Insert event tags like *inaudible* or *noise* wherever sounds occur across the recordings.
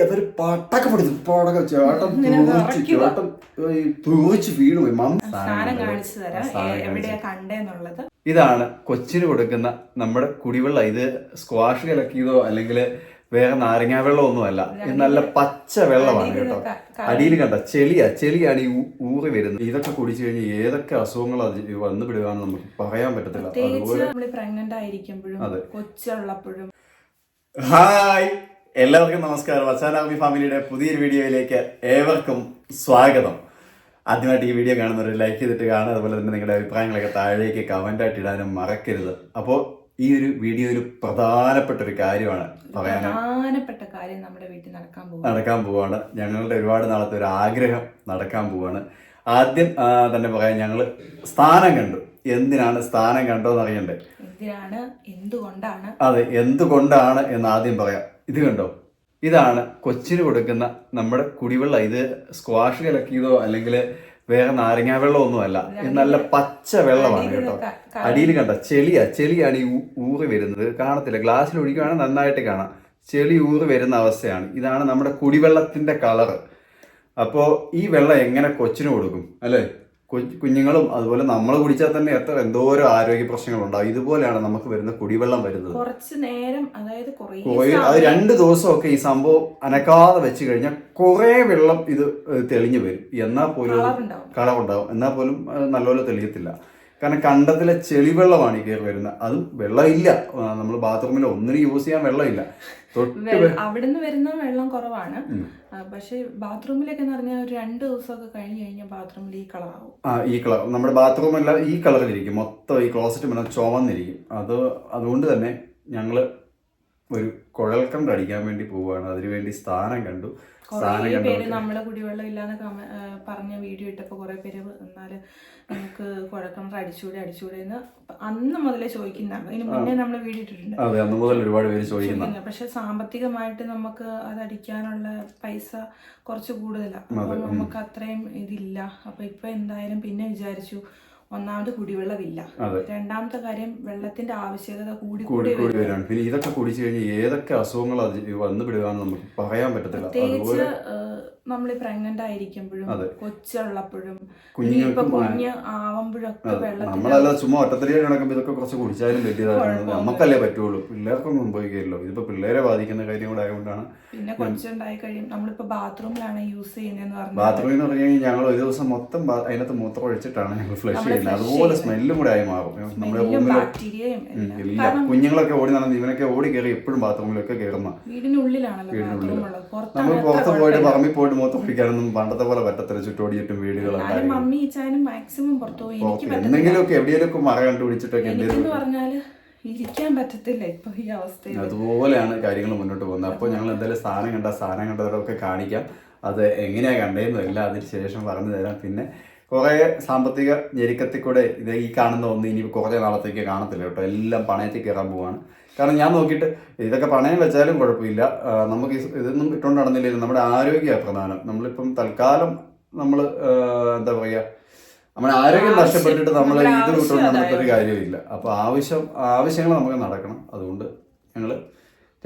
അതൊരു പട്ടൊക്കെ പിടിച്ചു പടക്ക തൂറിച്ച് വിറയ്ക്കുവാ. ചേട്ടൻ ഈ തൂറിച്ച് വീണു പോയി. മമ്മ ഇതാണ് കൊച്ചിന് കൊടുക്കുന്ന നമ്മുടെ കുടിവെള്ളം. ഇത് സ്ക്വാഷ് കലക്കിയതോ അല്ലെങ്കിൽ വേറെ നാരങ്ങാ വെള്ളം ഒന്നുമല്ല ഇത് നല്ല പച്ച വെള്ളമാണ് കേട്ടോ. അടിയിൽ കണ്ട ചെളിയാ. ചെളിയാണ് ഈ ഊറി വരുന്നത്. ഇതൊക്കെ കുടിച്ചു കഴിഞ്ഞാൽ ഏതൊക്കെ അസുഖങ്ങൾ അത് വന്നു വിടുകയെന്ന് നമുക്ക് പറയാൻ പറ്റത്തില്ല. അതുപോലെ പ്രഗ്നന്റ് ആയിരിക്കുമ്പോഴും കൊച്ചുള്ളപ്പോഴും. ഹായ്! എല്ലാവർക്കും നമസ്കാരം. വച്ചാനാമി ഫാമിലിയുടെ പുതിയൊരു വീഡിയോയിലേക്ക് ഏവർക്കും സ്വാഗതം. ആദ്യമായിട്ട് ഈ വീഡിയോ കാണുന്നവർ ലൈക്ക് ചെയ്തിട്ട് കാണുക. അതുപോലെ തന്നെ നിങ്ങളുടെ അഭിപ്രായങ്ങളൊക്കെ താഴേക്ക് കമന്റായിട്ട് ഇടാനും മറക്കരുത്. അപ്പോൾ ഈ ഒരു വീഡിയോ ഒരു പ്രധാനപ്പെട്ട ഒരു കാര്യമാണ് പ്രധാനപ്പെട്ട കാര്യം നമ്മുടെ വീട്ടിൽ നടക്കാൻ പോകും നടക്കാൻ പോവാണ് ഞങ്ങളുടെ ഒരുപാട് നാളത്തെ ഒരു ആഗ്രഹം നടക്കാൻ പോവാണ് ആദ്യം തന്നെ പറയാം ഞങ്ങൾ സ്ഥാനം കണ്ടു. എന്തിനാണ് സ്ഥാനം കണ്ടോന്ന് അറിയണ്ടേ എന്തിനാണ്? എന്തുകൊണ്ടാണ്? അതെ എന്തുകൊണ്ടാണ് എന്ന് ആദ്യം പറയാം. ഇത് കണ്ടോ? ഇതാണ് കൊച്ചിന് കൊടുക്കുന്ന നമ്മുടെ കുടിവെള്ളം. ഇത് സ്ക്വാഷ് കലക്കിയതോ അല്ലെങ്കിൽ വേറെ നാരങ്ങാ ഇത് നല്ല പച്ച വെള്ളമാണ് കേട്ടോ. അടിയിൽ കണ്ട? ചെളിയാ ചെളിയാണ് ഈ ഊറി വരുന്നത്. കാണത്തില്ല. ഗ്ലാസ്സിൽ ഒഴിക്കുകയാണെങ്കിൽ നന്നായിട്ട് കാണാം. ചെളി ഊറി വരുന്ന അവസ്ഥയാണ്. ഇതാണ് നമ്മുടെ കുടിവെള്ളത്തിന്റെ കളറ് അപ്പോൾ ഈ വെള്ളം എങ്ങനെ കൊച്ചിന് കൊടുക്കും? അല്ലേ? കുഞ്ഞുങ്ങളും അതുപോലെ നമ്മൾ കുടിച്ചാൽ തന്നെ എത്ര എന്തോരോ ആരോഗ്യ പ്രശ്നങ്ങൾ ഉണ്ടാവും ഇതുപോലെയാണ് നമുക്ക് വരുന്ന കുടിവെള്ളം വരുന്നത്. കുറച്ച് നേരം അതായത് അത് രണ്ട് ദിവസമൊക്കെ ഈ സംഭവം അനക്കാതെ വെച്ച് കഴിഞ്ഞാൽ കുറേ വെള്ളം ഇത് തെളിഞ്ഞു വരും. എന്നാൽ പോലും കളറുണ്ടാവും. എന്നാൽ പോലും നല്ലപോലെ തെളിയത്തില്ല. കാരണം കണ്ടത്തിലെ ചെളിവെള്ളമാണ് ഈ കയറി വരുന്നത്. അതും വെള്ളമില്ല. നമ്മൾ ബാത്റൂമിൽ ഒന്നിനും യൂസ് ചെയ്യാൻ വെള്ളമില്ല. അവിടുന്ന് വരുന്ന വെള്ളം കുറവാണ്. പക്ഷെ ബാത്റൂമിലൊക്കെ എന്ന് പറഞ്ഞാൽ ഒരു രണ്ട് ദിവസമൊക്കെ കഴിഞ്ഞ് കഴിഞ്ഞാൽ ബാത്റൂമിൽ ഈ കളറാവും ആ ഈ കളർ നമ്മുടെ ബാത്റൂം എല്ലാം ഈ കളറിലിരിക്കും മൊത്തം ഈ ക്ലോസറ്റ് മുഴുവൻ ചുവന്നിരിക്കും. അത് അതുകൊണ്ട് തന്നെ ഞങ്ങൾ ഒരു കുഴൽ കണ്ട് അടിക്കാൻ വേണ്ടി പോവുകയാണ്. അതിനുവേണ്ടി സ്ഥാനം കണ്ടു. സ്ഥാനം കണ്ടു പേര് നമ്മളെ കുടിവെള്ളം ഇല്ലാന്ന് പറഞ്ഞ വീഡിയോ ഇട്ടപ്പോൾ കുറേ പേര് എന്നാൽ നമുക്ക് കുഴക്കണ്ട അടിച്ചൂടെ അടിച്ചൂടെ എന്ന് അന്ന് മുതലേ ചോദിക്കുന്നതാണ് അതിന് മുന്നേ നമ്മൾ വീഡിയോ ഇട്ടിട്ടുണ്ട്. അതെ അന്ന് മുതൽ ഒരുപാട് പേര് ചോദിക്കുന്ന പക്ഷെ സാമ്പത്തികമായിട്ട് നമുക്ക് അത് അടിക്കാനുള്ള പൈസ കുറച്ച് കൂടുതലാണ് അപ്പൊ നമുക്ക് അത്രയും ഇതില്ല. അപ്പൊ ഇപ്പൊ എന്തായാലും പിന്നെ വിചാരിച്ചു ഒന്നാമത് കുടിവെള്ളമില്ല. രണ്ടാമത്തെ കാര്യം വെള്ളത്തിന്റെ ആവശ്യകത കൂടി കൂടി കൂടി വരാണ് പിന്നെ ഇതൊക്കെ കുടിച്ചു കഴിഞ്ഞാൽ ഏതൊക്കെ അസുഖങ്ങൾ വന്നു വിടുകയെന്ന് നമുക്ക് പറയാൻ പറ്റത്തില്ല. പ്രത്യേകിച്ച് നമ്മൾ പ്രഗ്നന്റ് ആയിരിക്കുമ്പോഴും കൊച്ചുള്ളപ്പോഴും ഇപ്പൊ കുഞ്ഞ് ആവുമ്പോഴൊക്കെ നമ്മളല്ല ചുമ്മാ നടക്കുമ്പോൾ ഇതൊക്കെ കുറച്ച് കുടിച്ചാലും നമുക്കല്ലേ പറ്റുള്ളൂ. പിള്ളേർക്കൊന്നും സംഭവിക്കില്ലല്ലോ. ഇതിപ്പോ പിള്ളേരെ ബാധിക്കുന്ന കാര്യം കൂടെ ആയതുകൊണ്ടാണ് പിന്നെ കൊച്ചുണ്ടായി കഴിയും. നമ്മളിപ്പോ ബാത്റൂമിലാണ് യൂസ് ചെയ്യുന്നതെന്ന് പറഞ്ഞു ബാത്റൂമിൽ എന്ന് പറഞ്ഞു കഴിഞ്ഞാൽ ഞങ്ങൾ ഒരു ദിവസം മൊത്തം അതിനകത്ത് മൂത്രം ഒഴിച്ചിട്ടാണ് ഞങ്ങൾ ഫ്ലഷ് ചെയ്യുന്നത്. അതുപോലെ സ്മെല്ലും കൂടെ ആയി മാറും. നമ്മുടെ ബാക്ടീരിയയും എല്ലാം. കുഞ്ഞുങ്ങളൊക്കെ ഓടി നടന്ന് ഇവനൊക്കെ ഓടി കയറി എപ്പോഴും ബാത്റൂമിലൊക്കെ കയറുന്ന വീടിനുള്ളിലാണല്ലോ നമ്മൾ പുറത്ത് പോയിട്ട് പറമ്പിൽ പോയിട്ട് മൊത്തം ഒഴിക്കാനൊന്നും പണ്ടത്തെ പോലെ പറ്റത്തില്ല ചുറ്റോടി ചുറ്റും വീടുകളുണ്ടായി മമ്മി ഇച്ചാനും മാക്സിമം പുറത്തു പോകും എനിക്ക് പറ്റത്തില്ല. എന്തെങ്കിലുമൊക്കെ എവിടെയെങ്കിലുമൊക്കെ മറ കണ്ടുപിടിച്ചിട്ടൊക്കെ എന്തെങ്കിലും പറഞ്ഞാൽ ഇരിക്കാൻ പറ്റത്തില്ല ഇപ്പൊ ഈ അവസ്ഥയിൽ. അതുപോലെയാണ് കാര്യങ്ങൾ മുന്നോട്ട് പോകുന്നത്. അപ്പോൾ ഞങ്ങൾ എന്തായാലും സാധനം കണ്ട സാധനം കണ്ടതൊക്കെ കാണിക്കാം. അത് എങ്ങനെയാ കണ്ടതെന്നും എല്ലാം അതിന് ശേഷം പറഞ്ഞു തരാം. പിന്നെ കുറേ സാമ്പത്തിക ഞെരുക്കത്തിൽ കൂടെ ഇത് ഈ കാണുന്ന ഒന്ന് ഇനി കുറേ നാളത്തേക്ക് കാണത്തില്ല കേട്ടോ. എല്ലാം പണയത്തിൽ കയറാൻ പോവാണ്. കാരണം ഞാൻ നോക്കിയിട്ട് ഇതൊക്കെ പണയം വെച്ചാലും കുഴപ്പമില്ല. നമുക്ക് ഇത് ഇതൊന്നും ഇട്ടുകൊണ്ട് നടന്നില്ലെങ്കിലും നമ്മുടെ ആരോഗ്യമാണ് പ്രധാനം. നമ്മളിപ്പം തൽക്കാലം നമ്മൾ എന്താ പറയുക നമ്മുടെ ആരോഗ്യം നഷ്ടപ്പെട്ടിട്ട് നമ്മൾ ഇത് ആവശ്യം നടന്നിട്ടൊരു കാര്യമില്ല. അപ്പോൾ ആവശ്യം ആവശ്യങ്ങൾ നമുക്ക് നടക്കണം. അതുകൊണ്ട് ഞങ്ങൾ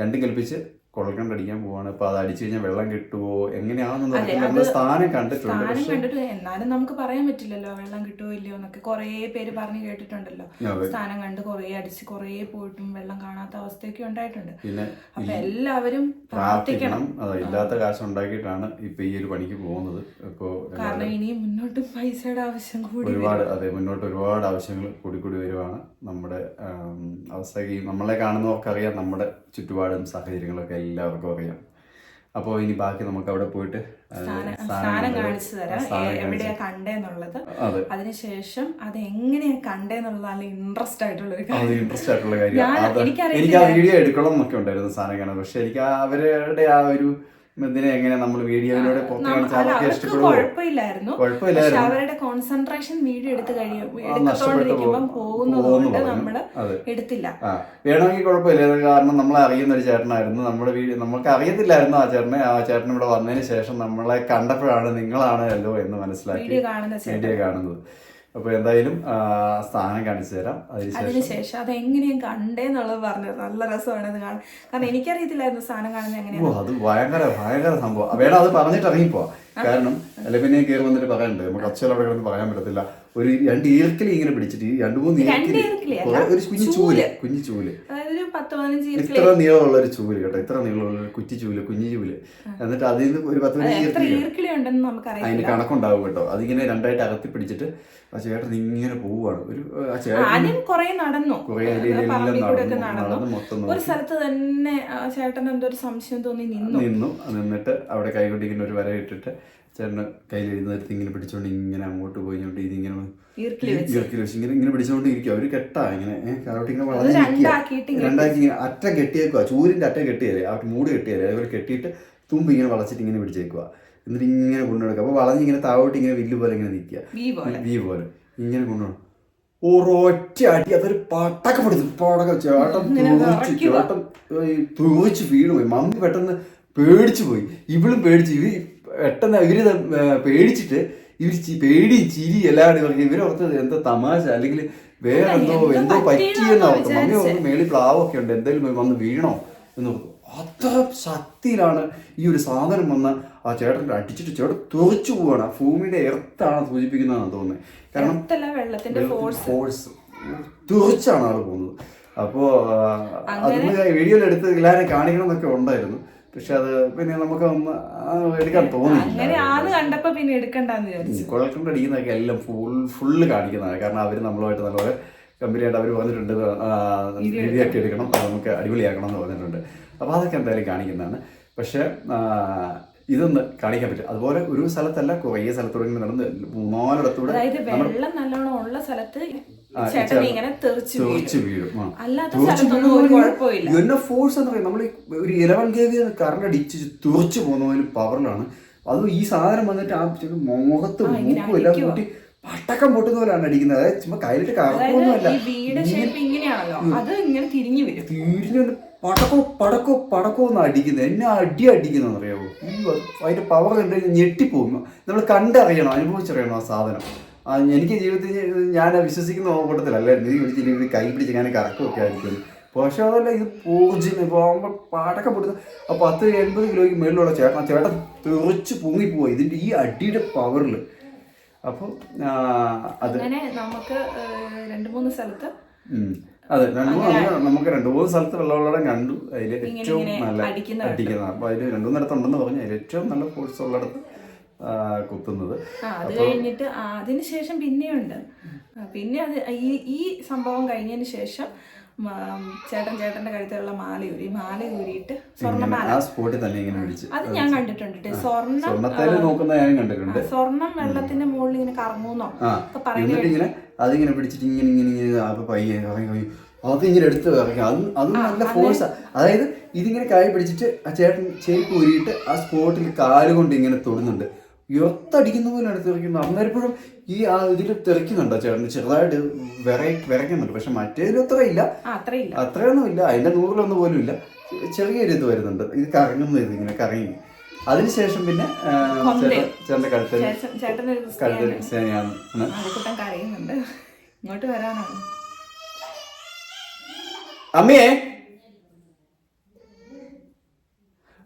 രണ്ടും കൽപ്പിച്ച് കുഴൽക്കണ്ട് അടിക്കാൻ പോവാണ്. അപ്പൊ അത് അടിച്ചു കഴിഞ്ഞാൽ വെള്ളം കിട്ടുമോ എങ്ങനെയാണെന്ന് നമ്മൾ സ്ഥാനം കണ്ടിട്ടുണ്ട്. സ്ഥാനം കണ്ടിട്ട് എന്നാലും നമുക്ക് പറയാൻ പറ്റില്ലല്ലോ വെള്ളം കിട്ടുമോ ഇല്ലയോ എന്നൊക്കെ. കുറേ പേര് പറഞ്ഞു കേട്ടിട്ടുണ്ടല്ലോ. സ്ഥാനം കണ്ട് കുറേ അടിച്ച് കുറേ പോയിട്ടും വെള്ളം കാണാത്ത അവസ്ഥയൊക്കെ ഉണ്ടായിട്ടുണ്ട്. പിന്നെ അപ്പൊ എല്ലാവരും പ്രാർത്ഥിക്കണം. ഇല്ലാത്ത കാശ് ഉണ്ടാക്കിയിട്ടാണ് ഇപ്പൊ ഈ ഒരു പണിക്ക് പോകുന്നത്. ഇപ്പോ കാരണം ഇനി മുന്നോട്ട് പൈസയുടെ ആവശ്യം കൂടി ഒരുപാട് അതെ മുന്നോട്ട് ഒരുപാട് ആവശ്യങ്ങൾ കൂടി കൂടി വരുവാണ്. നമ്മുടെ അവസ്ഥ നമ്മളെ കാണുന്നവർക്കറിയാം. നമ്മുടെ ചുറ്റുപാടും സാഹചര്യങ്ങളൊക്കെ എല്ലാവർക്കും അറിയാം. അപ്പോൾ ഇനി ബാക്കി നമുക്ക് അവിടെ പോയിട്ട് സ്ഥാനം കാണിച്ചു തരാം. എവിടെയാ കണ്ടെന്നുള്ളത്. അതിനുശേഷം അത് എങ്ങനെയാ കണ്ടേന്നുള്ളത് നല്ല ഇൻട്രസ്റ്റ് ആയിട്ടുള്ള ഒരു കാര്യം. ഇൻട്രസ്റ്റ് ആയിട്ടുള്ള കാര്യം. എനിക്ക് ആ വീഡിയോ എടുക്കണം എന്നൊക്കെ ഉണ്ടായിരുന്നു സാധനം കാണാൻ. പക്ഷെ എനിക്ക് അവരുടെ ആ ഒരു ഇതിനെ എങ്ങനെ നമ്മൾ വീഡിയോയിലൂടെ കുഴപ്പമില്ലായിരുന്നു. പക്ഷെ അവരുടെ കോൺസെൻട്രേഷൻ വീഡിയോ എടുത്തു കഴിയുമ്പോൾ പോകുന്നതുകൊണ്ട് അതെ. എടുത്തില്ല. വേണമെങ്കിൽ കുഴപ്പമില്ല കാരണം നമ്മളെ അറിയുന്ന ഒരു ചേട്ടനായിരുന്നു. നമ്മുടെ വീഡിയോ നമുക്ക് അറിയത്തില്ലായിരുന്നു ആ ചേട്ടനെ. ആ ചേട്ടൻ ഇവിടെ വന്നതിന് ശേഷം നമ്മളെ കണ്ടപ്പോഴാണ് നിങ്ങളാണ് അല്ലോ എന്ന് മനസ്സിലാക്കി വീഡിയോ കാണുന്നത്. അപ്പോൾ എന്തായാലും സ്ഥാനം കാണിച്ചു തരാം. അതിനുശേഷം അതെങ്ങനെയും അത് എങ്ങനെയും കണ്ടേന്നുള്ളത് പറഞ്ഞത് നല്ല രസമാണ് അത് കാണാൻ. കാരണം എനിക്കറിയത്തില്ലായിരുന്നു സ്ഥാനം കാണുന്നത് എങ്ങനെയാണ് അത് ഭയങ്കര ഭയങ്കര സംഭവം. വേണം അത് പറഞ്ഞിട്ട് ഇറങ്ങിപ്പോ കാരണം അല്ലെ പിന്നെ കയറി വന്നിട്ട് പറയണ്ടേ? നമുക്ക് അച്ഛൻ അവിടെ കിടന്ന് പറയാൻ പറ്റത്തില്ല. ഒരു രണ്ട് ഈർക്കിലി ഇങ്ങനെ പിടിച്ചിട്ട് രണ്ടു മൂന്ന് ഈർക്കിലി ഒരു കുഞ്ഞു ചൂൽ. കുഞ്ഞു ചൂൽ. ഇത്ര നീളമുള്ള ഒരു ചൂൽ കേട്ടോ ഇത്ര നീളമുള്ള ഒരു കുറ്റി ചൂൽ കുഞ്ഞു ചൂൽ. എന്നിട്ട് അതിൽ നിന്ന് ഒരു പത്ത് പതിനഞ്ച് അതിന് കണക്കുണ്ടാവും കേട്ടോ. അതിങ്ങനെ രണ്ടായിട്ട് അകത്തി പിടിച്ചിട്ട് ആ ചേട്ടൻ ഇങ്ങനെ പോവാണ് ഒരു ആ ചേട്ടൻ കുറെ നടന്നു. കുറേ നടന്നു മൊത്തം ഒരു സ്ഥലത്ത് തന്നെ ചേട്ടൻ എന്തോ ഒരു സംശയം തോന്നി നിന്നു. നിന്നു നിന്നിട്ട് അവിടെ കൈകൊണ്ട് ഇങ്ങനെ ഒരു വര ഇട്ടിട്ട് ചേട്ടന് കയ്യിൽ നേരത്തെ ഇങ്ങനെ പിടിച്ചോണ്ട് ഇങ്ങനെ അങ്ങോട്ട് പോയിക്കൊണ്ട് ഇതിങ്ങനെ ഇറക്കി വെച്ച്. ഇങ്ങനെ ഇങ്ങനെ പിടിച്ചോണ്ട് ഇരിക്കുക ഒരു കെട്ടാ ഇങ്ങനെ. കാരോട്ട് ഇങ്ങനെ അത് വളഞ്ഞ് നിൽക്കുക രണ്ടാക്കിയിട്ട് ഇങ്ങനെ രണ്ടാക്കി ഇങ്ങനെ അറ്റ കെട്ടിയേക്കുക ചൂരിന്റെ അറ്റ കെട്ടിയാലേ ആ മൂട് കെട്ടിയാലേ അതേപോലെ കെട്ടിയിട്ട് തുമ്പ് ഇങ്ങനെ വളച്ചിട്ട് ഇങ്ങനെ പിടിച്ചേക്കുക എന്നിട്ട് ഇങ്ങനെ കൊണ്ടുനടക്കുക അപ്പൊ വളഞ്ഞ് ഇങ്ങനെ താഴോട്ട് ഇങ്ങനെ വില്ല് പോലെ ഇങ്ങനെ നിൽക്കുക വി പോലെ. ഇങ്ങനെ കൊണ്ടുപോകണം ഒരൊറ്റ അടി. അതൊരു പട്ടക്ക പിടിച്ചു പടക്ക ചേട്ടൻ തുറിച്ച്. ചേട്ടൻ തുറിച്ച് വീണു പോയി മമ്മി പെട്ടെന്ന് പേടിച്ചു പോയി ഇവളും പേടിച്ചു. പെട്ടെന്ന് ഇവർ പേടിച്ചിട്ട് ഇവർ പേടി ചിരി എല്ലാവരും പറഞ്ഞു ഇവരോർത്തത് എന്താ തമാശ? അല്ലെങ്കിൽ വേറെ എന്തോ എന്തോ പറ്റിയെന്നാ ഓർത്തു മമ്മി ഒന്ന് മേളിൽ പ്ലാവൊക്കെ ഉണ്ട്. എന്തെങ്കിലും വന്ന് വീണോ എന്ന് ഓർത്തു. അത്ര ശക്തിയിലാണ് ഈ ഒരു സാധനം വന്ന് ആ ചേട്ടൻ അടിച്ചിട്ട് ചേട്ടൻ തെറിച്ചു പോവാണ്. ആ ഭൂമിയുടെ എർത്താണ് സൂചിപ്പിക്കുന്നതെന്ന് തോന്നുന്നത്. കാരണം ഫോഴ്സ് തുറച്ചാണ് ആൾ പോകുന്നത്. അപ്പോ അതിന് വീഡിയോയിൽ എടുത്ത് എല്ലാവരെയും കാണിക്കണം എന്നൊക്കെ ഉണ്ടായിരുന്നു. പക്ഷെ അത് പിന്നെ നമുക്ക് എടുക്കാൻ തോന്നി അങ്ങനെ ആൾ കണ്ടപ്പോ പിന്നെ എടുക്കണ്ടെന്ന് വിചാരിച്ചു. കുഴൽക്കൊണ്ട് അടിക്കുന്നതൊക്കെ എല്ലാം ഫുൾ ഫുള്ള് കാണിക്കുന്നതാണ്. കാരണം അവർ നമ്മളുമായിട്ട് നല്ലപോലെ കമ്പനിയായിട്ട് അവർ പറഞ്ഞിട്ടുണ്ട് രീതിയാക്കി എടുക്കണം. അത് നമുക്ക് അടിപൊളിയാക്കണം എന്ന് പറഞ്ഞിട്ടുണ്ട്. അപ്പോൾ അതൊക്കെ എന്തായാലും കാണിക്കുന്നതാണ്. പക്ഷേ ഇതൊന്ന് കാണിക്കാൻ പറ്റും. അതുപോലെ ഒരു സ്ഥലത്തല്ല കുറേ സ്ഥലത്തൂടെ ഇങ്ങനെ നടന്ന് മൂന്നാലിടത്തൂടെ അതായത് വെള്ളം നല്ലോണം ഉള്ള സ്ഥലത്ത് എന്നെ ഫോഴ്സ് എന്ന് പറയുന്നത് നമ്മൾ ഒരു ഇലവൻ കെ വി കറണ്ട് അടിച്ച് തെറിച്ച് പോകുന്നതിന് പവറിലാണ് അത് ഈ സാധനം വന്നിട്ട് ആ മുഖത്ത് മൂക്കും എല്ലാം. കൂട്ടി പട്ടക്കം പൊട്ടുന്ന പോലെയാണ് അടിക്കുന്നത്. അതായത് ചുമ്മാ കയ്യിലിട്ട് കറക്കൊന്നുമല്ല തിരിഞ്ഞു വരും. തിരിഞ്ഞു പടക്കോ പടക്കോ പടക്കോ എന്ന് അടിക്കുന്നത് എന്നെ അടി അടിക്കുന്നതെന്ന് അറിയാമോ ഈ അതിന്റെ പവർ കണ്ടു ഞെട്ടിപ്പോകും നമ്മൾ കണ്ടറിയണം അനുഭവിച്ചറിയണം ആ സാധനം. എനിക്ക് ജീവിതത്തിൽ ഞാൻ വിശ്വസിക്കുന്ന കൂട്ടത്തിലല്ല നീ വിളിച്ചിട്ട് കൈ പിടിച്ച് ഞാൻ കറക്കമൊക്കെ ആയിരിക്കും. പക്ഷെ അതല്ല ഇത് പൂർജിന് ഇപ്പോൾ ആകുമ്പോൾ പടക്കം പൊടുത്ത് ആ പത്ത് എൺപത് കിലോയ്ക്ക് മേളിലുള്ള ചേട്ടൻ ചേട്ടൻ തെറിച്ച് പൊങ്ങിപ്പോയി ഇതിന്റെ ഈ അടിയുടെ പവറിൽ അപ്പോൾ അത് നമുക്ക് രണ്ട് മൂന്ന് സ്ഥലത്ത്. അതെ രണ്ടു മൂന്ന് നമുക്ക് രണ്ടു മൂന്ന് സ്ഥലത്ത് വെള്ളമുള്ളടം കണ്ടു അതിൽ ഏറ്റവും നല്ല അടിക്കുന്ന അപ്പൊ അതിൽ രണ്ടു ഉണ്ടെന്ന് പറഞ്ഞു. അതിൽ ഏറ്റവും നല്ല ഫോഴ്സ് ഉള്ളിടത്ത് കുത്തുന്നത്. അത് കഴിഞ്ഞിട്ട് അതിനുശേഷം ശേഷം പിന്നെയുണ്ട്. പിന്നെ അത് ഈ ഈ സംഭവം കഴിഞ്ഞതിന് ശേഷം ചേട്ടൻ ചേട്ടന്റെ കഴുത്തിലുള്ള മാല ഊരി മാല ഊരിയിട്ട് സ്വർണമാല. സ്പോട്ടിൽ തന്നെ ഇങ്ങനെ അത് ഞാൻ കണ്ടിട്ടുണ്ട് സ്വർണം നോക്കുന്ന ഞാൻ കണ്ടിട്ടുണ്ട്. സ്വർണം വെള്ളത്തിന്റെ മുകളിൽ ഇങ്ങനെ കറങ്ങൂന്നോ? ഒക്കെ പറയുന്നത് അതിങ്ങനെ പിടിച്ചിട്ട് ഇങ്ങനെ ഇങ്ങനെ ഇങ്ങനെ അപ്പൊ പയ്യെ ഇറങ്ങി അതിങ്ങനെ എടുത്ത് ഇറങ്ങി അത് അത് നല്ല ഫോഴ്സ് അതായത് ഇതിങ്ങനെ കൈ പിടിച്ചിട്ട് ആ ചേട്ടൻ ചേക്ക് ഊരിയിട്ട് ആ സ്പോട്ടിൽ കാൽ കൊണ്ട് ഇങ്ങനെ തൊടുന്നുണ്ട്. ഉയർത്തടിക്കുന്ന പോലെയാണ് തെറിക്കുന്നത് അന്നേരപ്പോഴും ഈ ആ ഇതിൽ തെറിക്കുന്നുണ്ടോ ചേട്ടൻ ചെറുതായിട്ട് വിറ വിറയ്ക്കുന്നുണ്ട്. പക്ഷെ മറ്റേതിലും അത്ര ഇല്ല ആ അത്രയില്ല. അത്രയൊന്നും ഇല്ല അതിന്റെ നൂറിലൊന്നും പോലും ഇല്ല. ചെറിയൊരു ഇത് വരുന്നുണ്ട്. ഇത് കറങ്ങുന്നു ഇത് ഇങ്ങനെ കറങ്ങി. അതിനുശേഷം പിന്നെ ചേട്ടന്റെ ചേട്ടനൊരു കഴുത്തിൽ ക്രിസ്ത്യാനിയാണ്. ഇങ്ങോട്ട് വരാനാണ്. അമ്മയെ.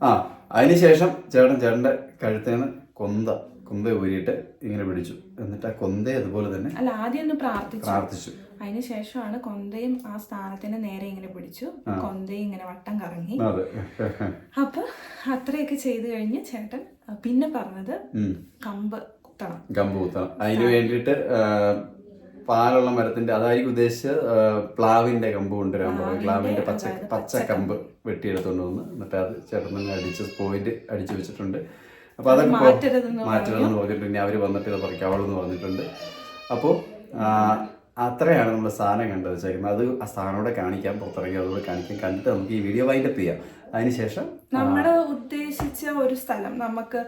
ആ അതിനുശേഷം ചേട്ടൻ ചേട്ടന്റെ കഴുത്തേന്ന് കൊന്ത കൊന്ത ഊരിയിട്ട് ഇങ്ങനെ പിടിച്ചു. എന്നിട്ട് ആ കൊന്ത അതുപോലെ തന്നെ അല്ല ആദ്യം ഒന്ന് പ്രാർത്ഥിച്ചു. പ്രാർത്ഥിച്ചു. അതിന് ശേഷമാണ് കൊന്തയും ആ സ്ഥാനത്തിന് നേരെ ഇങ്ങനെ പിടിച്ചു. കൊന്തയും ഇങ്ങനെ വട്ടം കറങ്ങി. അപ്പൊ അത്രയൊക്കെ ചെയ്തു കഴിഞ്ഞ് ചേട്ടൻ പിന്നെ പറഞ്ഞത് കമ്പ് കുത്തണം. കമ്പ് കുത്തണം. അതിന് വേണ്ടിയിട്ട് പാലുള്ള മരത്തിന്റെ അതായിരിക്കും ഉദ്ദേശിച്ച് പ്ലാവിന്റെ കമ്പ് കൊണ്ടുവരാൻ പറഞ്ഞു. പ്ലാവിന്റെ പച്ച പച്ച കമ്പ്. വെട്ടിയെടുത്തോണ്ട് വന്ന്. എന്നിട്ട് അത് ചേട്ടൻ തന്നെ അടിച്ച് പോയിന്റ് അടിച്ചു വെച്ചിട്ടുണ്ട്. അപ്പൊ അതൊക്കെ മാറ്റരുതെന്ന് പറഞ്ഞിട്ടുണ്ട് ഇനി അവർ വന്നിട്ട് ഇത് പറിക്കാവുള്ളൂ പറഞ്ഞിട്ടുണ്ട്. അപ്പോൾ അത്രയാണ് നമ്മൾ സാധനം കണ്ടത് വെച്ചേക്കുന്നത് അത് ആ സാധനം കൂടെ കാണിക്കാം പുറത്തിറങ്ങി അതുകൂടെ കാണിക്കാം കണ്ടിട്ട് നമുക്ക് ഈ വീഡിയോ വൈൻഡപ്പ് ചെയ്യാം. അതിനുശേഷം നമ്മൾ ഉദ്ദേശിച്ച ഒരു സ്ഥലം നമുക്ക്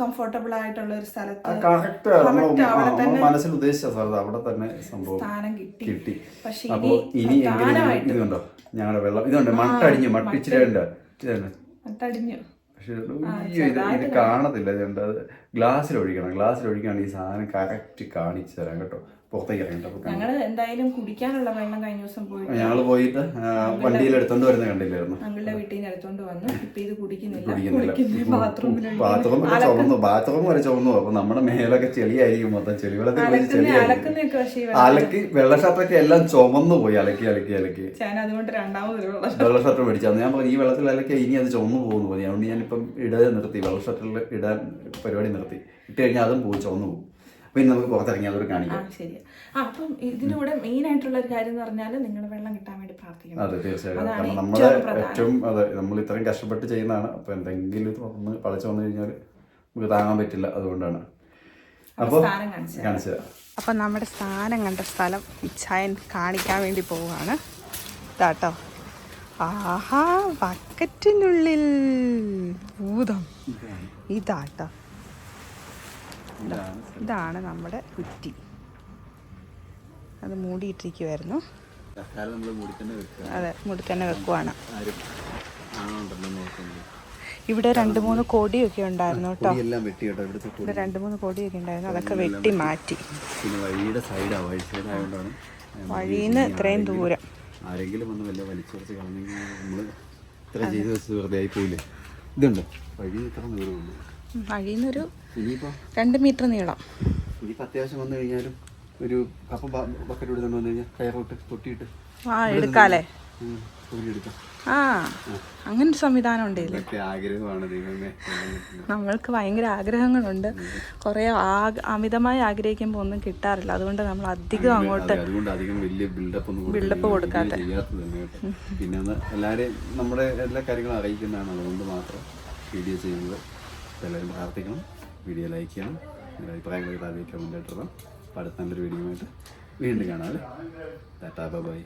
കംഫർട്ടബിൾ ആയിട്ടുള്ള ഒരു സ്ഥലത്ത് മനസ്സിൽ ഉദ്ദേശിച്ച സ്ഥലത്ത് അവിടെ തന്നെ സംഭവം കിട്ടി. അപ്പോ ഇനി എങ്ങനെ ഇതുണ്ടോ? ഞങ്ങളുടെ വെള്ളം. ഇതുണ്ട് മട്ടടിഞ്ഞു മട്ടിച്ചിരി ഉണ്ട്. ഇതുണ്ട്. തടിഞ്ഞു പക്ഷെ അയ്യോ ഇത് ഇത് കാണത്തില്ല. അത് ഗ്ലാസ്സിൽ ഒഴിക്കണം ഗ്ലാസ്സിൽ ഒഴിക്കണം ഈ സാധനം കറക്റ്റ് കാണിച്ചു തരാം കേട്ടോ. പുറത്തേക്ക് ഇറങ്ങിയിട്ട് എന്തായാലും കുടിക്കാനുള്ള വെള്ളം കഴിഞ്ഞ ദിവസം പോയിട്ട് ഞങ്ങൾ പോയിട്ട് വണ്ടിയിൽ എടുത്തോണ്ട് വരുന്ന കണ്ടില്ലായിരുന്നു. ഞങ്ങളുടെ വീട്ടിൽ നിന്ന് എടുത്തോണ്ട് വന്നു. ഇപ്പൊ ഇത് കുടിക്കുന്നില്ല. ബാത്റൂമിൽ ബാത്റൂം വരെ ചുമന്നു ബാത്റൂം വരെ ചുമന്നു അപ്പൊ നമ്മുടെ മേലൊക്കെ ചെളിയായിരിക്കും. മൊത്തം ചെളി വെള്ളത്തിൽ പോയി അലക്കി വെള്ള ഷർട്ടൊക്കെ എല്ലാം ചുമന്നു പോയി. അലക്കി അലക്കി അലക്കി. ഞാൻ അതുകൊണ്ട് രണ്ടാമത് ഒരു വെള്ളം വെള്ള ഷർട്ട്. മേടിച്ചാൽ ഞാൻ പറഞ്ഞു ഈ വെള്ളത്തിൽ അലക്കി ഇനി അത് ചുമന്നു പോകുന്നു. പറഞ്ഞു അതുകൊണ്ട് ഞാനിപ്പം ഇടാൻ നിർത്തി. വെള്ള ഷർട്ടിൽ ഇടാൻ പരിപാടി നിർത്തി. ഇട്ട് കഴിഞ്ഞാൽ അതും പോയി ചുമന്നു പോകും. ഇനി നമുക്ക് പുറത്തിറങ്ങി അതൊരു കാണിക്കാം. ശരിയാ. ആ അപ്പം ഇതിലൂടെ മെയിൻ ആയിട്ടുള്ള ഒരു കാര്യം എന്ന് പറഞ്ഞാൽ നിങ്ങൾ വെള്ളം കിട്ടാൻ വേണ്ടി പ്രാർത്ഥിക്കണം. അതെ തീർച്ചയായിട്ടും. ഏറ്റവും നമ്മുടെ ഏറ്റവും അതെ നമ്മൾ ഇത്രയും കഷ്ടപ്പെട്ട് ചെയ്യുന്നതാണ്. അപ്പൊ എന്തെങ്കിലും തുറന്ന് ഒന്ന് പളച്ചു വന്നു കഴിഞ്ഞാൽ നമുക്ക് താങ്ങാൻ പറ്റില്ല അതുകൊണ്ടാണ്. അപ്പോൾ സ്ഥാനം കാണിച്ചു കാണിച്ചത് അപ്പം നമ്മുടെ സ്ഥാനം കണ്ട സ്ഥലം ഇച്ഛായൻ കാണിക്കാൻ വേണ്ടി പോവുകയാണ്. ഇതാട്ടോ. ആഹാ ബക്കറ്റിനുള്ളിൽ ഭൂതം ഇതാട്ടോ. ഇതാണ് നമ്മുടെ കുറ്റി. അത് മൂടിയിട്ടിരിക്കുമായിരുന്നു അതെ മൂടി തന്നെ വെക്കുവാണ് ഇവിടെ രണ്ട് മൂന്ന് കൊടിയൊക്കെ ഉണ്ടായിരുന്നു കേട്ടോ. ഇവിടെ രണ്ട് മൂന്ന് കൊടിയൊക്കെ ഉണ്ടായിരുന്നു. അതൊക്കെ വെട്ടി മാറ്റി. വഴിന്ന് ഇത്രയും ദൂരം. ആരെങ്കിലും വന്ന് വല്ല വലിച്ചുറച്ച് കളഞ്ഞെങ്കിൽ നമ്മൾ ഇത്ര ചെയ്ത് വെച്ച് വെറുതെ ആയി പോയില്ലേ ഇതുണ്ട് വഴി ഇത്ര ദൂരമുണ്ട്. വഴിയിൽ നിന്നൊരു ഇനിയിപ്പോൾ രണ്ട് മീറ്റർ നീളം. ഇനിയിപ്പോൾ അത്യാവശ്യം വന്നു കഴിഞ്ഞാലും ഒരു കപ്പ് ബക്കറ്റ് എടുത്തോണ്ട് വന്നു കഴിഞ്ഞാൽ കയറോട്ട് ആ എടുക്കാല്ലേ? ആ അങ്ങനെ ഒരു സംവിധാനം ഉണ്ടല്ലേ *laughs* നമ്മൾക്ക് ഭയങ്കര ആഗ്രഹങ്ങളുണ്ട്. കുറേ അമിതമായി ആഗ്രഹിക്കുമ്പോൾ ഒന്നും കിട്ടാറില്ല. അതുകൊണ്ട് നമ്മൾ അധികം അങ്ങോട്ട് ബിൽഡപ്പ് കേട്ടോ. പിന്നെ എല്ലാവരെയും നമ്മുടെ എല്ലാ കാര്യങ്ങളും അറിയിക്കുന്നതാണ്. അതുകൊണ്ട് മാത്രം വീഡിയോ ചെയ്യുന്നത്. എല്ലാവരും പ്രാർത്ഥിക്കണം. വീഡിയോ ലൈക്ക് ചെയ്യണം. നിങ്ങളുടെ അഭിപ്രായങ്ങൾ അറിയിക്കാൻ ഇടണം അടുത്ത നല്ലൊരു വീഡിയോ ആയിട്ട് വീണ്ടും കാണാം ടാറ്റാ ബൈ.